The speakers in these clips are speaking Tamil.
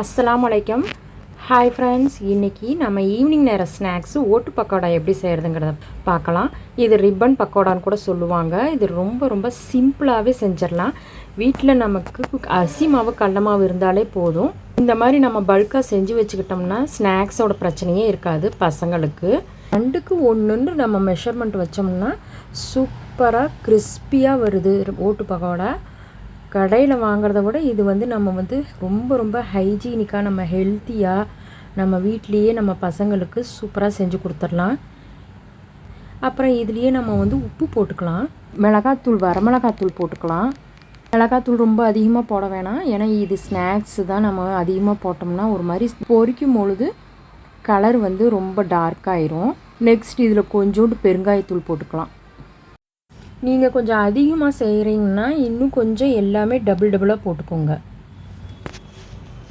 அஸ்லாம் வலைக்கம் ஹாய் ஃப்ரெண்ட்ஸ் இன்றைக்கி நம்ம ஈவினிங் நேர ஸ்நாக்ஸு ஓட்டு பக்கோடா எப்படி செய்கிறதுங்கிறத பார்க்கலாம். இது ரிப்பன் பக்கோடான்னு கூட சொல்லுவாங்க. இது ரொம்ப ரொம்ப சிம்பிளாகவே செஞ்சிடலாம். வீட்டில் நமக்கு அரிசி மாவு கடல மாவு இருந்தாலே போதும். இந்த மாதிரி நம்ம பல்காக செஞ்சு வச்சுக்கிட்டோம்னா ஸ்நாக்ஸோட பிரச்சனையே இருக்காது பசங்களுக்கு. ரெண்டுக்கு ஒன்றுன்னு நம்ம மெஷர்மெண்ட் வச்சோம்னா சூப்பராக கிறிஸ்பியாக வருது ஓட்டு பக்கோடா. கடையில் வாங்குறத விட இது வந்து நம்ம வந்து ரொம்ப ரொம்ப ஹைஜீனிக்காக நம்ம ஹெல்த்தியாக நம்ம வீட்லேயே நம்ம பசங்களுக்கு சூப்பராக செஞ்சு கொடுத்துடலாம். அப்புறம் இதுலேயே நம்ம வந்து உப்பு போட்டுக்கலாம். மிளகாத்தூள் வரமிளகாத்தூள் போட்டுக்கலாம். மிளகாத்தூள் ரொம்ப அதிகமாக போட வேணாம். ஏன்னா இது ஸ்நாக்ஸு தான் நம்ம அதிகமாக போட்டோம்னா ஒரு மாதிரி பொரிக்கும் பொழுது கலர் வந்து ரொம்ப டார்க்காயிரும் நெக்ஸ்ட் இதில் கொஞ்சோண்டு பெருங்காயத்தூள் போட்டுக்கலாம். நீங்கள் கொஞ்சம் அதிகமாக செய்கிறீங்கன்னா இன்னும் கொஞ்சம் எல்லாமே டபுள் டபுளாக போட்டுக்கோங்க.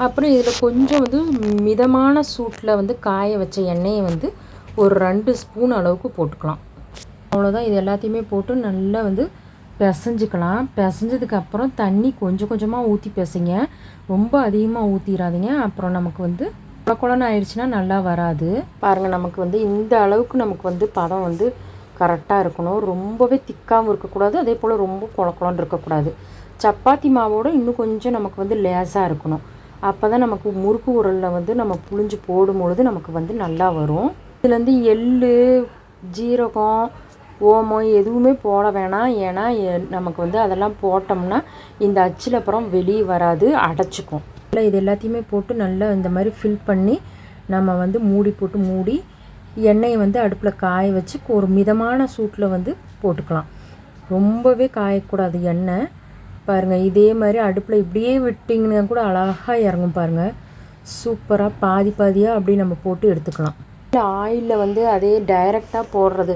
அப்புறம் இதில் கொஞ்சம் வந்து மிதமான சூட்டில் வந்து காய வச்ச எண்ணெயை வந்து ஒரு ரெண்டு ஸ்பூன் அளவுக்கு போட்டுக்கலாம். அவ்வளோதான் இது எல்லாத்தையுமே போட்டு நல்லா வந்து பிசைஞ்சிக்கலாம். பிசைஞ்சதுக்கப்புறம் தண்ணி கொஞ்சம் கொஞ்சமாக ஊற்றி பிசைங்க. ரொம்ப அதிகமாக ஊற்றிடாதீங்க அப்புறம் நமக்கு வந்து குழ ஆயிடுச்சுன்னா நல்லா வராது. பாருங்கள் நமக்கு வந்து இந்த அளவுக்கு நமக்கு வந்து பதம் வந்து கரெக்டாக இருக்கணும். ரொம்பவே திக்காகவும் இருக்கக்கூடாது. அதே போல் ரொம்ப குழக்குழன்னு இருக்கக்கூடாது. சப்பாத்தி மாவோட இன்னும் கொஞ்சம் நமக்கு வந்து லேசாக இருக்கணும். அப்போ தான் நமக்கு முறுக்கு உரலில் வந்து நம்ம புழிஞ்சு போடும்பொழுது நமக்கு வந்து நல்லா வரும். இதுலேருந்து எள் ஜீரகம் ஓமம் எதுவுமே போட வேணாம். ஏன்னா நமக்கு வந்து அதெல்லாம் போட்டோம்னா இந்த அச்சில் அப்புறம் வெளியே வராது. அடைச்சிக்கும். இல்லை இது எல்லாத்தையுமே போட்டு நல்லா இந்த மாதிரி ஃபில் பண்ணி நம்ம வந்து மூடி போட்டு மூடி எண்ணெயை வந்து அடுப்பில் காய வச்சு ஒரு மிதமான சூட்டில் வந்து போட்டுக்கலாம். ரொம்பவே காயக்கூடாது எண்ணெய் பாருங்கள் இதே மாதிரி அடுப்பில் இப்படியே விட்டிங்கன்னா கூட அழகாக இறங்கும் பாருங்கள் சூப்பராக பாதி பாதியாக அப்படி நம்ம போட்டு எடுத்துக்கலாம். ஆயிலில் வந்து அதே டைரெக்டாக போடுறது.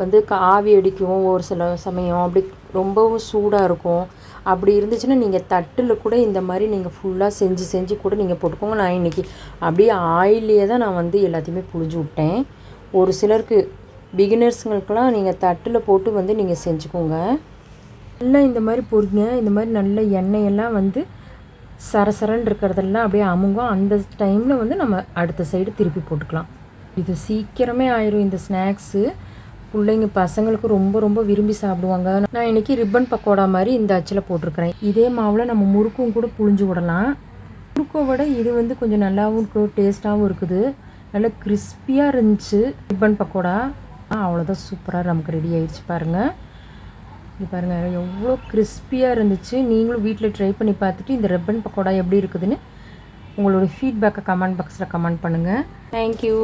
வந்து ஆவி அடிக்கும் ஒரு சில சமயம். அப்படி ரொம்பவும் சூடாக இருக்கும். அப்படி இருந்துச்சுன்னா நீங்கள் தட்டில் கூட இந்த மாதிரி நீங்கள் ஃபுல்லாக செஞ்சு செஞ்சு கூட நீங்கள் போட்டுக்கோங்க. நான் இன்றைக்கி அப்படியே ஆயிலே தான் நான் வந்து எல்லாத்தையுமே புழிஞ்சு விட்டேன். ஒரு சிலருக்கு பிகினர்ஸுங்களுக்கெல்லாம் நீங்கள் தட்டில் போட்டு வந்து நீங்கள் செஞ்சுக்கோங்க. நல்லா இந்த மாதிரி பொறுங்க. இந்த மாதிரி நல்ல எண்ணெயெல்லாம் வந்து சரசரன்னு இருக்கிறதெல்லாம் அப்படியே அமுங்கும். அந்த டைமில் வந்து நம்ம அடுத்த சைடு திருப்பி போட்டுக்கலாம். இது சீக்கிரமே ஆயிரும் இந்த ஸ்நாக்ஸு பிள்ளைங்க பசங்களுக்கு ரொம்ப ரொம்ப விரும்பி சாப்பிடுவாங்க. நான் இன்றைக்கி ரிப்பன் பக்கோடா மாதிரி இந்த அச்சில் போட்டிருக்கிறேன். இதே மாவில் நம்ம முறுக்கும் கூட புழிஞ்சு விடலாம். முறுக்கை விட இது வந்து கொஞ்சம் நல்லாவும் இருக்கும் டேஸ்ட்டாகவும் இருக்குது. நல்லா கிறிஸ்பியாக இருந்துச்சு ரிப்பன் பக்கோடா. அவ்வளோதான் சூப்பராக நமக்கு ரெடி ஆயிடுச்சு பாருங்கள் இது பாருங்கள் எவ்வளோ கிறிஸ்பியாக இருந்துச்சு. நீங்களும் வீட்டில் ட்ரை பண்ணி பார்த்துட்டு இந்த ரிப்பன் பக்கோடா எப்படி இருக்குதுன்னு உங்களோட ஃபீட்பேக்கை கமெண்ட் பாக்ஸில் கமெண்ட் பண்ணுங்கள் தேங்க்யூ